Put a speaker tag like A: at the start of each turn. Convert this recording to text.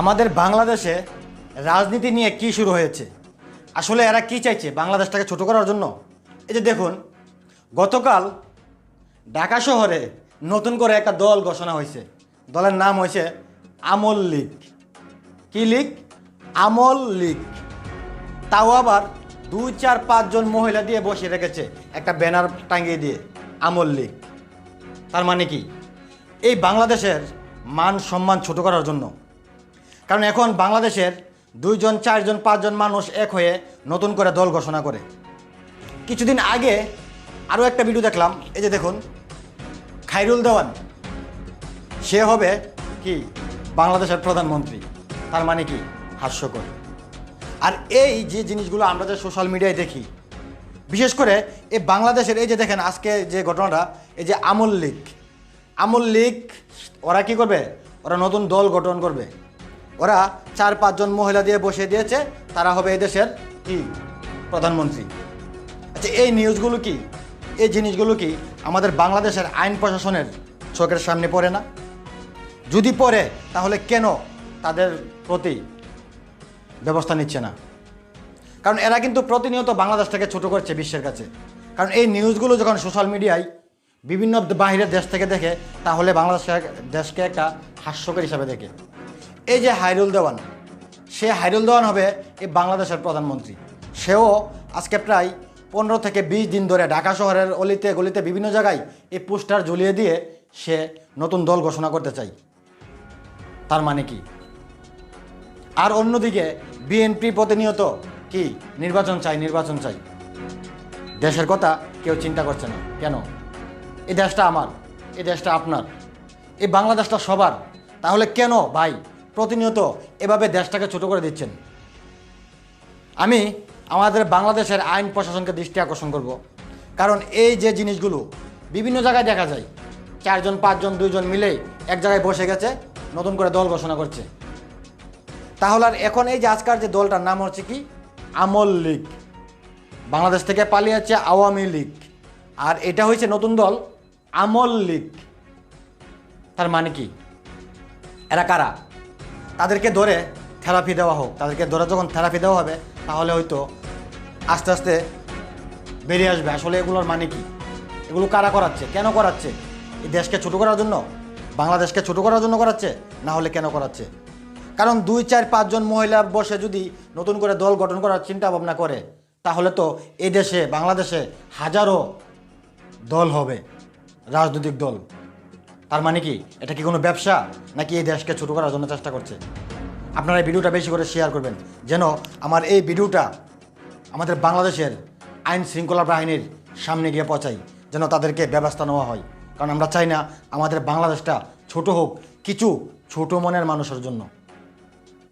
A: আমাদের বাংলাদেশে রাজনীতি নিয়ে কি শুরু হয়েছে? আসলে এরা কি চাইছে বাংলাদেশটাকে ছোট করার জন্য? এই যে দেখুন, গতকাল ঢাকা শহরে নতুন করে একটা দল ঘোষণা হয়েছে। দলের নাম হয়েছে আমল লীগ। কি লীগ? আমল লীগ। তাও আবার দুই, চার পাঁচজন মহিলা দিয়ে বসে রেখেছে একটা ব্যানার টাঙিয়ে দিয়ে, আমল লীগ। তার মানে কি? এই বাংলাদেশের মান সম্মান ছোট করার জন্য কারণ এখন বাংলাদেশের দুইজন, চারজন, পাঁচজন মানুষ এক হয়ে নতুন করে দল ঘোষণা করে। কিছুদিন আগে আরও একটা ভিডিও দেখলাম, এই যে দেখুন, খাইরুল দেওয়ান, সে হবে কি? বাংলাদেশের প্রধানমন্ত্রী। তার মানে কি? হাস্যকর। আর এই যে জিনিসগুলো আমরা যে সোশ্যাল মিডিয়ায় দেখি, বিশেষ করে এই বাংলাদেশের, এই যে দেখেন আজকে যে ঘটনাটা, এই যে আমল লীগ। আমল লীগ, ওরা কি করবে? ওরা নতুন দল গঠন করবে। ওরা চার, পাঁচজন মহিলা দিয়ে বসিয়ে দিয়েছে, তারা হবে এই দেশের কি? প্রধানমন্ত্রী। আচ্ছা এই নিউজগুলো কি? এই জিনিসগুলো কি আমাদের বাংলাদেশের আইন প্রশাসনের চোখের সামনে পড়ে না? যদি পড়ে, তাহলে কেন তাদের প্রতি ব্যবস্থা নিচ্ছে না? কারণ এরা কিন্তু প্রতিনিয়ত বাংলাদেশটাকে ছোট করছে বিশ্বের কাছে। কারণ এই নিউজগুলো যখন সোশ্যাল মিডিয়ায় বিভিন্ন বাহিরের দেশ থেকে দেখে, তাহলে বাংলাদেশ দেশকে একটা হাস্যকর হিসাবে দেখে। এই যে হাইরুল দেওয়ান, সে হাইরুল দেওয়ান হবে এই বাংলাদেশের প্রধানমন্ত্রী। সেও আজকে প্রায় পনেরো থেকে বিশ দিন ধরে ঢাকা শহরের অলিতে গলিতে বিভিন্ন জায়গায় এই পোস্টার ঝুলিয়ে দিয়ে সে নতুন দল ঘোষণা করতে চাই। তার মানে কি? আর অন্যদিকে বিএনপি প্রতিনিয়ত কি নির্বাচন চাই নির্বাচন চাই। দেশের কথা কেউ চিন্তা করছে না। কেন? এই দেশটা আমার, এই দেশটা আপনার। এই বাংলাদেশটা সবার। তাহলে কেন ভাই প্রতিনিয়ত এভাবে দেশটাকে ছোট করে দিচ্ছেন। আমি আমাদের বাংলাদেশের আইন প্রশাসনকে দৃষ্টি আকর্ষণ করব। কারণ এই যে জিনিসগুলো বিভিন্ন জায়গায় দেখা যায়, চারজন, পাঁচজন, দুইজন মিলে এক জায়গায় বসে গেছে, নতুন করে দল ঘোষণা করছে। তাহলে আর এখন এই যে আজকার যে দলটার নাম হচ্ছে কি? আমল লীগ। বাংলাদেশ থেকে পালিয়ে পালিয়েছে আওয়ামী লীগ। আর এটা হয়েছে নতুন দল আমল লীগ। তার মানে কি? এরা কারা? তাদেরকে ধরে থেরাপি দেওয়া হোক, তাদেরকে ধরে যখন থেরাপি দেওয়া হবে, তাহলে হয়তো আস্তে আস্তে বেরিয়ে আসবে। আসলে এগুলোর মানে কি? এগুলো কারা করাচ্ছে? কেন করাচ্ছে? এই দেশকে ছোটো করার জন্য? বাংলাদেশকে ছোটো করার জন্য করাচ্ছে? না হলে কেন করাচ্ছে? কারণ দুই, চার পাঁচজন মহিলা বসে যদি নতুন করে দল গঠন করার চিন্তা ভাবনা করে, তাহলে তো এই দেশে, বাংলাদেশে হাজারো দল হবে, রাজনৈতিক দল। তার মানে কি? এটা কি কোনো ব্যবসা? নাকি এই দেশকে ছোটো করার জন্য চেষ্টা করছে? আপনারা এই ভিডিওটা বেশি করে শেয়ার করবেন, যেন আমার এই ভিডিওটা আমাদের বাংলাদেশের আইন শৃঙ্খলা বাহিনীর সামনে গিয়ে পচাই যেন তাদেরকে ব্যবস্থা নেওয়া হয়। কারণ আমরা চাই না আমাদের বাংলাদেশটা ছোট হোক, কিছু ছোট মনের মানুষের জন্য।